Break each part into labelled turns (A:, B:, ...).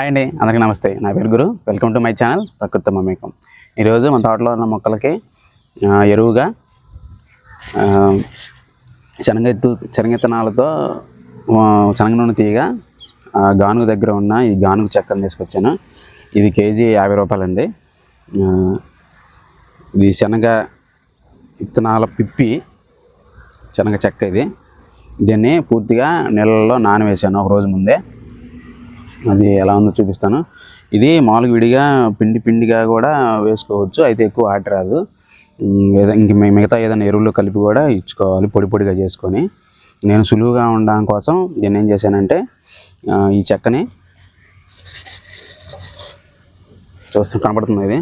A: Hi అండి. అందరికీ నమస్తే. నా పేరు Guru. Welcome to my channel Prakruthi Mamekam. ఈరోజు మన తోటలో ఉన్న మొక్కలకి ఎరువుగా శనగెత్తు శనగెత్తనాలతో శనగ నూనె తీయగా గానుగు దగ్గర ఉన్న ఈ గానుగు చెక్కను తీసుకొచ్చాను. ఇది కేజీ యాభై రూపాయలండి. ఇది శనగ విత్తనాల పిప్పి శనగ చెక్క ఇది. దీన్ని పూర్తిగా నీళ్ళల్లో నానవేశాను ఒక రోజు ముందే. అది ఎలా ఉందో చూపిస్తాను. ఇది మామూలుగా విడిగా పిండి పిండిగా కూడా వేసుకోవచ్చు. అయితే ఎక్కువ ఆట రాదు. ఇంక మిగతా ఏదైనా ఎరువులు కలిపి కూడా ఇచ్చుకోవాలి పొడి పొడిగా చేసుకొని. నేను సులువుగా ఉండడం కోసం నేను ఏం చేశానంటే ఈ చెక్కని చూస్తూ కనపడుతుంది ఇది?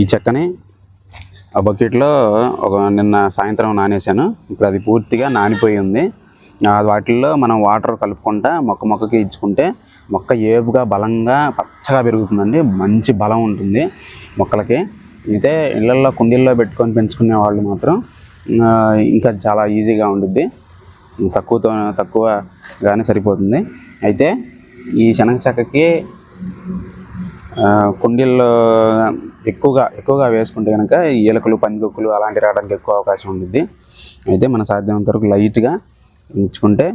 A: ఈ చెక్కని ఆ బకెట్లో ఒక నిన్న సాయంత్రం నానేసాను ఇప్పుడు అది పూర్తిగా నానిపోయి ఉంది. వాటిల్లో మనం వాటర్ కలుపుకుంటా మొక్క మొక్కకి ఇచ్చుకుంటే మొక్క ఏపుగా బలంగా పచ్చగా పెరుగుతుందండి. మంచి బలం ఉంటుంది మొక్కలకి. అయితే ఇళ్ళల్లో కుండీల్లో పెట్టుకొని పెంచుకునే వాళ్ళు మాత్రం ఇంకా చాలా ఈజీగా ఉంటుంది తక్కువతో తక్కువగానే సరిపోతుంది. అయితే ఈ శనగ చెక్కకి కుండీల్లో ఎక్కువగా ఎక్కువగా వేసుకుంటే కనుక ఈ ఎలుకలు పందికొక్కులు అలాంటివి రావడానికి ఎక్కువ అవకాశం ఉంటుంది అయితే మన సాధ్యమైనంత వరకు లైట్గా ఉంచుకుంటే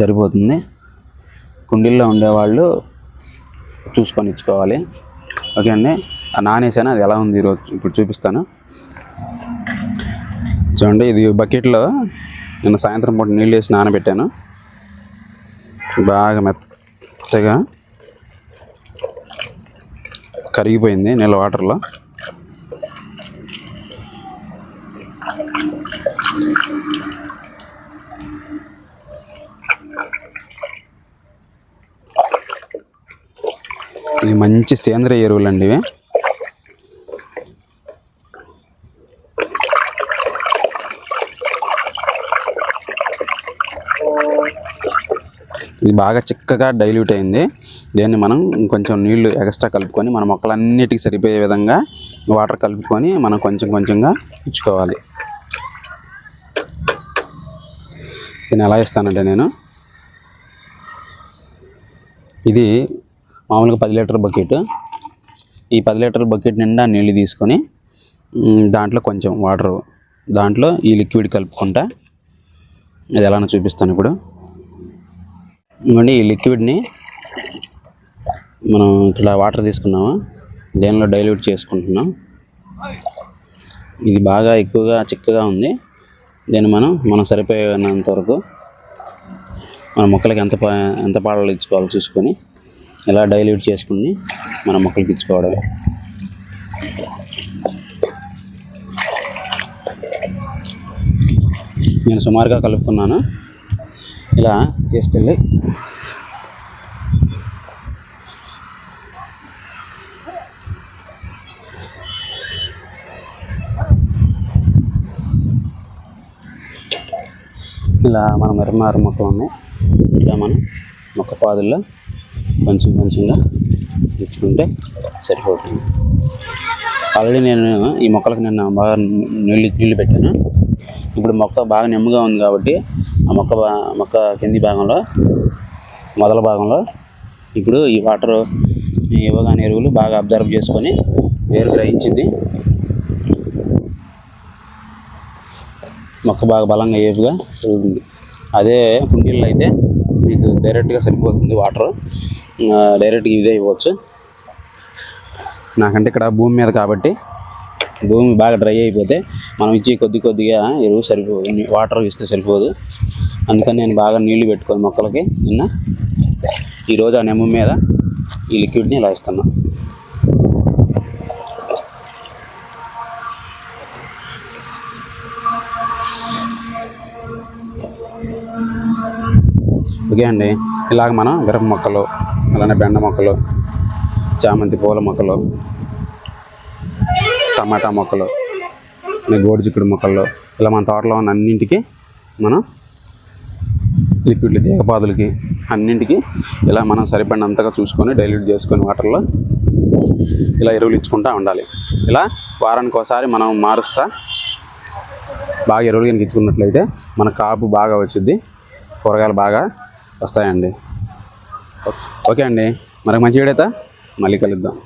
A: సరిపోతుంది. కుండీల్లో ఉండేవాళ్ళు చూసుకొని ఇచ్చుకోవాలి ఓకే అండి ఆ నానేసాను అది ఎలా ఉంది ఈరోజు ఇప్పుడు చూపిస్తాను. చూడండి ఇది బకెట్లో నిన్న సాయంత్రం పూట నీళ్ళు వేసి నానబెట్టాను. బాగా మెత్తగా కరిగిపోయింది నీళ్ళ వాటర్లో. ఇది మంచి సేంద్రియ ఎరువులు అండి ఇవి. ఇది బాగా చిక్కగా డైల్యూట్ అయింది. దీన్ని మనం కొంచెం నీళ్ళు ఎక్స్ట్రా కలుపుకొని మన మొక్కలన్నిటికీ సరిపోయే విధంగా వాటర్ కలుపుకొని మనం కొంచెం కొంచెంగా ఇచ్చుకోవాలి దీన్ని ఎలా ఇస్తానంటే నేను ఇది మామూలుగా పది లీటర్ బకెట్. ఈ పది లీటర్ బకెట్ నిండా నీళ్ళు తీసుకొని దాంట్లో కొంచెం వాటర్ దాంట్లో ఈ లిక్విడ్ కలుపుకుంటా. ఇది ఎలానో చూపిస్తాను ఇప్పుడు. ఇవ్వండి ఈ లిక్విడ్ని మనం ఇక్కడ వాటర్ తీసుకున్నాము? దేనిలో డైల్యూట్ చేసుకుంటున్నాం? ఇది బాగా ఎక్కువగా చిక్కగా ఉంది. దీన్ని మనం మనం సరిపోయినంత వరకు మన మొక్కలకి ఎంత పా ఎంత పాడలు ఇచ్చుకోవాలో చూసుకొని ఇలా డైల్యూట్ చేసుకుని మన మొక్కలకి ఇచ్చుకోవడమే. నేను సుమారుగా కలుపుకున్నాను. ఇలా తీసుకెళ్ళి ఇలా మన మిరమారు మొక్క ఉంది ఇలా మనం మొక్క పాదుల్లో కొంచెం కొంచెంగా ఇచ్చుకుంటే సరిపోతుంది. ఆల్రెడీ నేను ఈ మొక్కలకు నిన్న బాగా నీళ్ళు నీళ్ళు పెట్టాను. ఇప్పుడు మొక్క బాగా నెమ్మగా ఉంది కాబట్టి ఆ మొక్క మొక్క కింది భాగంలో మొదల భాగంలో ఇప్పుడు ఈ వాటర్ ఇవ్వగానే ఎరువులు బాగా అబ్జర్వ్ చేసుకొని వేరు గ్రహించింది. మొక్క బాగా బలంగా ఏపుగా పెరుగుతుంది. అదే కుండీల్లో అయితే మీకు డైరెక్ట్గా సరిపోతుంది వాటర్. డైరెక్ట్గా ఇదే ఇవ్వచ్చు. నాకంటే ఇక్కడ భూమి మీద కాబట్టి భూమి బాగా డ్రై అయిపోతే మనం ఇచ్చే కొద్ది కొద్దిగా ఎరువు సరిపోదు వాటర్ ఇస్తే సరిపోదు. అందుకని నేను బాగా నీళ్ళు పెట్టుకొని మొక్కలకి నిన్న ఈరోజు ఆ నెమ్మ మీద ఈ లిక్విడ్ని ఇలా ఇస్తున్నా. ఓకే అండి ఇలాగ మనం మిరప మొక్కలు అలానే బెండ మొక్కలు చామంతి పూల మొక్కలు టమాటా మొక్కలు గోడిచిక్కుడు మొక్కల్లో ఇలా మన తోటలో ఉన్న అన్నింటికి మనం లిక్విడ్లు తీగపాదులకి అన్నింటికి ఇలా మనం సరిపడినంతగా చూసుకొని డైల్యూట్ చేసుకొని వాటర్లో ఇలా ఎరువులు ఇచ్చుకుంటూ ఉండాలి. ఇలా వారానికి ఒకసారి మనం మారుస్తా. బాగా ఎరువులు కనుక ఇచ్చుకున్నట్లయితే మన కాపు బాగా వచ్చింది కూరగాయలు బాగా వస్తాయండి. ఓకే అండి మరొక మంచి వీడైతే మళ్ళీ కలుద్దాం.